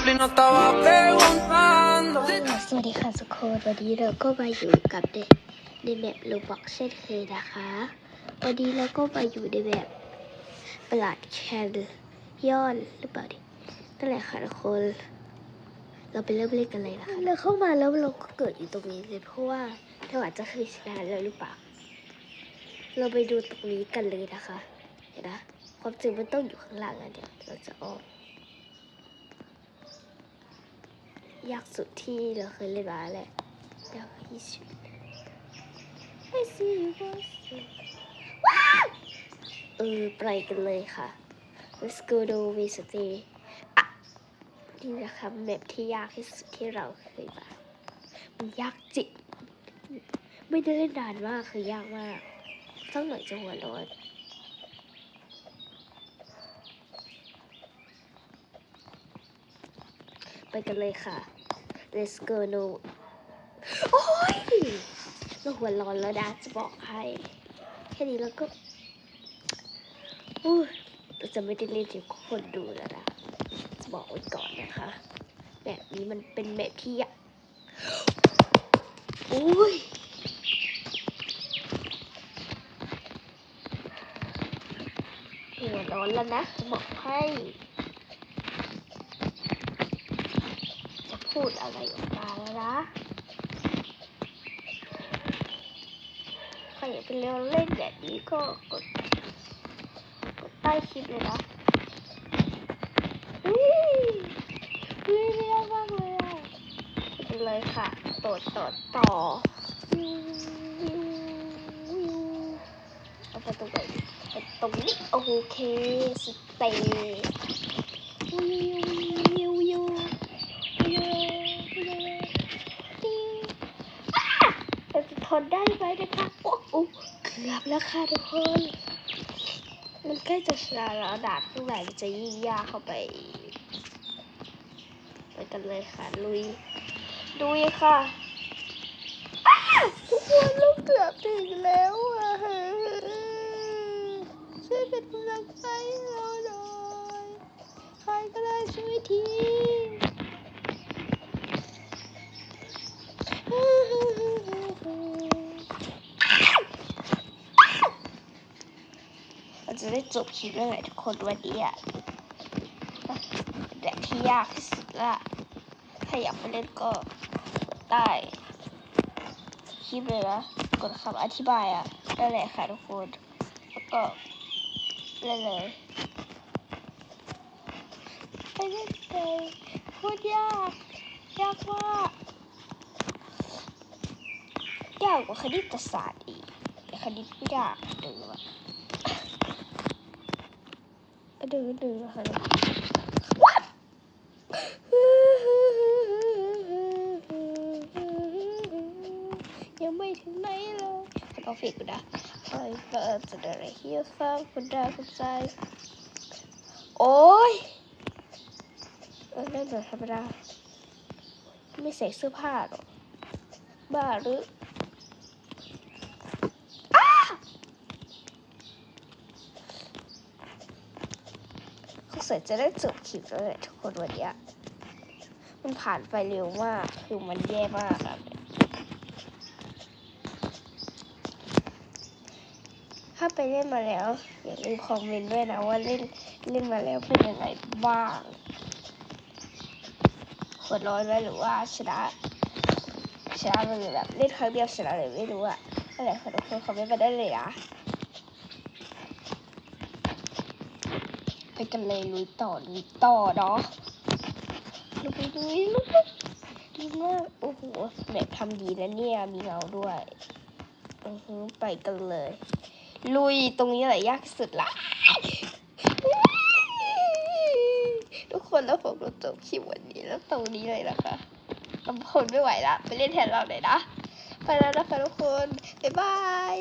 Simply no estaba preguntando. สวัสดีค่ะทุกคนวันนี้เราก็มาอยู่กับในในแมปโลบ็อกเช่นเคยนะคะ วันนี้เราก็มาอยู่ในแบบประหลาดแคนย้อนหรือเปล่าดินั่นแหละค่ะทุกคน เราไปเริ่มเล่นกันเลยนะคะเราเข้ามาแล้วเราก็เกิดอยู่ตรงนี้เลยเพราะว่าเราอาจจะเคยชนะแล้วหรือเปล่า เราไปดูตรงนี้กันเลยนะคะ เห็นนะความจริงมันต้องอยู่ข้างล่างอะเดี๋ยวเราจะออก ยากสุดที่เราเคยเล่นมาแหละยากที่สุด I see you boys ว้าวเออไปกันเลยค่ะ Let's go to v i s i t อะนี่นะคะแมปที่ยากที่สุดที่เราเคยมามันยากจริงไม่ได้เล่นนานมากคือยากมากต้องหน่อยจะหัวร้อนไปกันเลยค่ะ Let's go no โอ้ยเราหัวร้อนแล้วนะจะบอกให้แค่นี้แล้วก็อู้เราจะไม่ได้เล่นให้คนดูแล้วนะจะบอกไว้ก่อนนะคะแบบนี้มันเป็นแบบที่ยากโอ้ยหัวร้อนแล้วนะจะบอกให้ จะ พูดอะไรออกมาแล้วนะใครอยากเป็นเล่นเล่นแบบนี้ก็กดกดใต้คลิปเลยนะอุ้ยอุ้ยเรียกมากเลยอะไปเลยค่ะต่อต่อต่อเอาไปตรงไหนไปตรงนี้โอเคสเตย์วิววิววิววิววิววิวอ้าเราจะท นได้ไหมนะคะโอ้โหเกือบแล้วค่ะทุกคน มันใกล้จะชนะแล้วดานข้างหลังจะยิ่งยากเข้าไป ไปกันเลยค่ะลุยลุยค่ะทุกคนเราเกือบถึงแล้วอะช่วยเป็นกำลังใจเราหน่อยใครก็ได้ช่วยที เรา จะได้จบคลิปแล้วไงทุกคนวันนี้อะแต่ที่ยากที่สุดละถ้าอยากไปเล่นก็ได้คลิปเลยนะกดคำอธิบายอะได้เลยค่ะทุกคน แล้วก็เล่นเลยไปเล่นเลยโคตรยากยากมากยากกว่าคณิตศาสตร์อีกคณิตไม่ยากเดี๋ยวอะ ดื้อดื้อค่ะวัดยังไม่ถึงไหนเลยต้องฟิกกูนะคอยเปิดจะได้เฮียฟังคุณดาคุณใจโอ้ยเออเล่นแบบธรรมดาไม่ใส่เสื้อผ้าหรอบ้าหรือ เขาเสร็จะได้จบคลิปแล้วแหละทุกคนวันนี้มันผ่านไปเร็วมากคือมันแย่มากอะถ้าไปเล่นมาแล้ว อย่าลืมคอมเมนต์ด้วยนะว่าเล่นเล่นมาแล้วเป็นยังไงบ้างหัวร้อนไหมหรือว่าชนะชนะเลยแบบเล่นครั้งเดียวชนะเลยไม่รู้อะอะไรขอทุกคนคอมเมนต์มาได้เลยอะ ไป กันเลยลุยต่อลุยต่อเนาะลุยลุยลุยดีมากโอ้โหแบบทำดีนะเนี่ยมีเงาด้วยอือฮึไปกันเลย ลุยตรงนี้แหละยากสุดละทุกคนแล้วผมก็จบคลิปวันนี้แล้วตรงนี้เลยนะคะทำคนไม่ไหวละไปเล่นแทนเราเลยนะไปแล้วนะคะทุกคนบ๊ายบาย